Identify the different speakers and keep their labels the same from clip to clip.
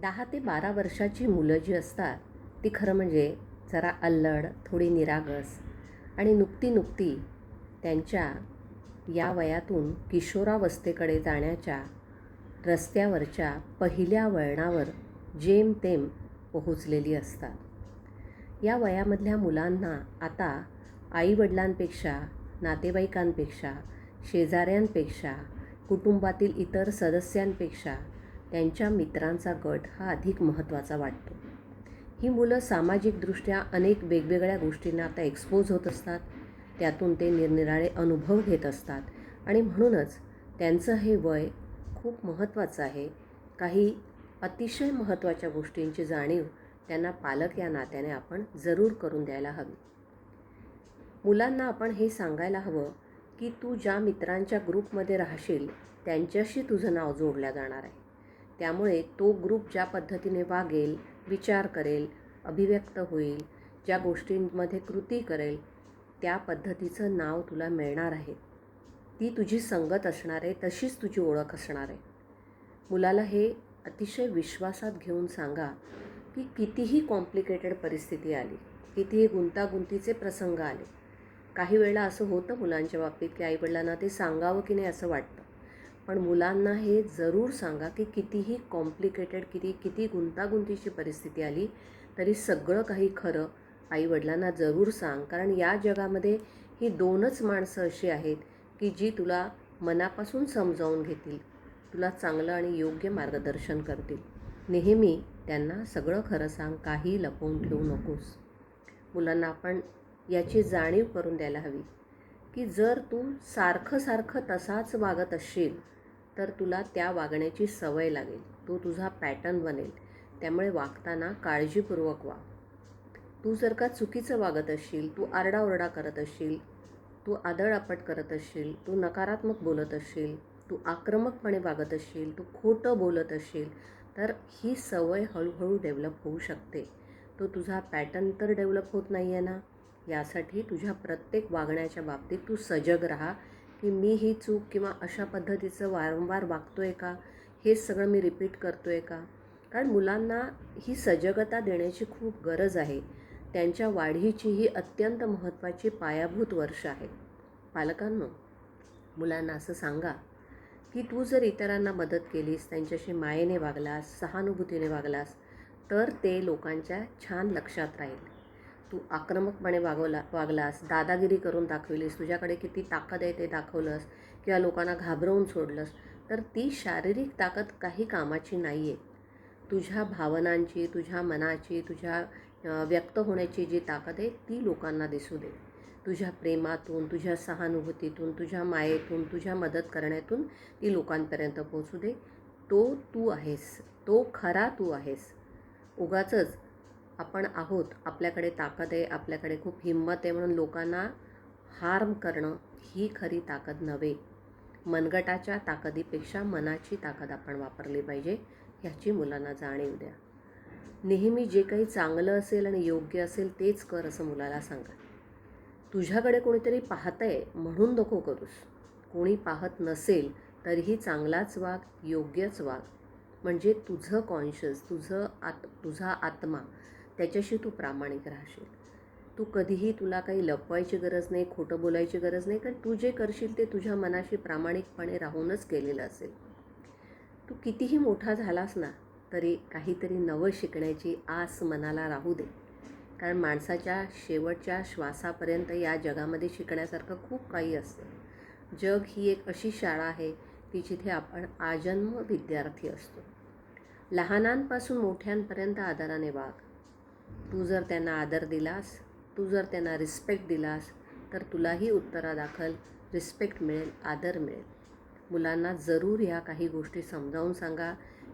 Speaker 1: दहा ते बारा वर्षाची मुलं जी असतात ती खरं म्हणजे जरा अल्लड थोडी निरागस आणि नुकती नुकती त्यांच्या या वयातून किशोरावस्थेकडे जाण्याच्या रस्त्यावरच्या पहिल्या वळणावर जेमतेम पोहोचलेली असतात. या वयामधल्या मुलांना आता आईवडिलांपेक्षा नातेवाईकांपेक्षा शेजाऱ्यांपेक्षा कुटुंबातील इतर सदस्यांपेक्षा त्यांच्या मित्रांचा गट हा अधिक महत्त्वाचा वाटतो. ही मुलं सामाजिकदृष्ट्या अनेक वेगवेगळ्या गोष्टींना आता एक्सपोज होत असतात. त्यातून ते निरनिराळे अनुभव घेत असतात. आणि म्हणूनच त्यांचं हे वय खूप महत्त्वाचं आहे. काही अतिशय महत्त्वाच्या गोष्टींची जाणीव त्यांना पालक या नात्याने आपण जरूर करून द्यायला हवी. मुलांना आपण हे सांगायला हवं की तू ज्या मित्रांच्या ग्रुपमध्ये राहशील त्यांच्याशी तुझं नाव जोडलं जाणार आहे. त्यामुळे तो ग्रुप ज्या पद्धतीने वागेल विचार करेल अभिव्यक्त होईल ज्या गोष्टींमध्ये कृती करेल त्या पद्धतीचं नाव तुला मिळणार आहे. ती तुझी संगत असणार आहे तशीच तुझी ओळख असणार आहे. मुलाला हे अतिशय विश्वासात घेऊन सांगा की कितीही कॉम्प्लिकेटेड परिस्थिती आली कितीही गुंतागुंतीचे प्रसंग आले काही वेळेला असं होतं मुलांच्या बाबतीत की आईवडिलांना ते सांगावं की नाही असं वाटतं. पण मुलांना हे जरूर सांगा की कितीही कॉम्प्लिकेटेड किती किती गुंतागुंतीची परिस्थिती आली तरी सगळं काही खरं आईवडिलांना जरूर सांग. कारण या जगामध्ये ही दोनच माणसं अशी आहेत की जी तुला मनापासून समजावून घेतील तुला चांगलं आणि योग्य मार्गदर्शन करतील. नेहमी त्यांना सगळं खरं सांग काही लपवून ठेवू नकोस. मुलांना आपण याची जाणीव करून द्यायला हवी की जर तू सारखं सारखं तसाच वागत असशील तर तुला त्या वागण्याची सवय लागेल. तो तुझा पॅटर्न बनेल. त्यामुळे वागताना काळजीपूर्वक वाग. तू जर का चुकीचं वागत असशील तू आरडाओरडा करत असशील तू आदळआपट करत असशील तू नकारात्मक बोलत असशील तू आक्रमकपणे वागत असशील तू खोटं बोलत असशील तर ही सवय हळूहळू डेव्हलप होऊ शकते. तो तुझा पॅटर्न तर डेव्हलप होत नाही आहे ना? यासाठी तुझ्या प्रत्येक वागण्याच्या बाबतीत तू सजग राहा. की मी ही चूक किंवा अशा पद्धतीचं वारंवार वागतो आहे का? हे सगळं मी रिपीट करतो आहे का? कारण मुलांना ही सजगता देण्याची खूप गरज आहे. त्यांच्या वाढीची ही अत्यंत महत्त्वाची पायाभूत वर्ष आहे. पालकांनो मुलांना असं सांगा की तू जर इतरांना मदत केलीस त्यांच्याशी मायेने वागलास सहानुभूतीने वागलास तर ते लोकांच्या छान लक्षात राहील. तू आक्रमकपणे वागवला वागलास दादागिरी करून दाखविलीस तुझ्याकडे किती ताकद आहे ते दाखवलंस किंवा लोकांना घाबरवून सोडलंस तर ती शारीरिक ताकद काही कामाची नाही आहे तुझ्या भावनांची तुझ्या मनाची तुझ्या व्यक्त होण्याची जी ताकद आहे ती लोकांना दिसू दे. तुझ्या प्रेमातून तुझ्या सहानुभूतीतून तुझ्या मायेतून तुझ्या मदत करण्यातून ती लोकांपर्यंत पोहोचू दे. तो तू आहेस तो खरा तू आहेस. उगाचंच आपण आहोत आपल्याकडे ताकद आहे आपल्याकडे खूप हिंमत आहे म्हणून लोकांना हार्म करणं ही खरी ताकद नव्हे. मनगटाच्या ताकदीपेक्षा मनाची ताकद आपण वापरली पाहिजे ह्याची मुलांना जाणीव द्या. नेहमी जे काही चांगलं असेल आणि योग्य असेल तेच कर असं मुलाला सांगा. तुझ्याकडे कोणीतरी पाहतंय म्हणून नको करूस. कोणी पाहत नसेल तरीही चांगलाच वाग योग्यच वाग. म्हणजे तुझं कॉन्शियस तुझं आत तुझा आत्मा त्याच्याशी तू प्रामाणिक राहशील. तू कधीही तुला काही लपवायची गरज नाही खोटं बोलायची गरज नाही कारण तू जे करशील ते तुझ्या मनाशी प्रामाणिकपणे राहूनच केलेलं असेल. तू कितीही मोठा झालास ना तरी काहीतरी नवं शिकण्याची आस मनाला राहू दे. कारण माणसाच्या शेवटच्या श्वासापर्यंत या जगामध्ये शिकण्यासारखं खूप काही असतं. जग ही एक अशी शाळा आहे की जिथे आपण आजन्म विद्यार्थी असतो. लहानांपासून मोठ्यांपर्यंत आदराने वाग. तू जर त्यांना आदर दिलास तू जर त्यांना रिस्पेक्ट दिलास तर तुलाही उत्तरादाखल रिस्पेक्ट मिळेल आदर मिळेल. मुलांना जरूर ह्या काही गोष्टी समजावून सांगा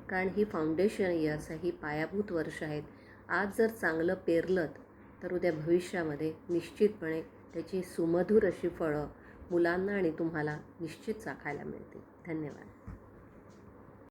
Speaker 1: कारण ही फाउंडेशन इयर्स आहे ही पायाभूत वर्ष आहेत. आज जर चांगलं पेरलं तर उद्या भविष्यामध्ये निश्चितपणे त्याची सुमधुर अशी फळं मुलांना आणि तुम्हाला निश्चित चाखायला मिळतील. धन्यवाद.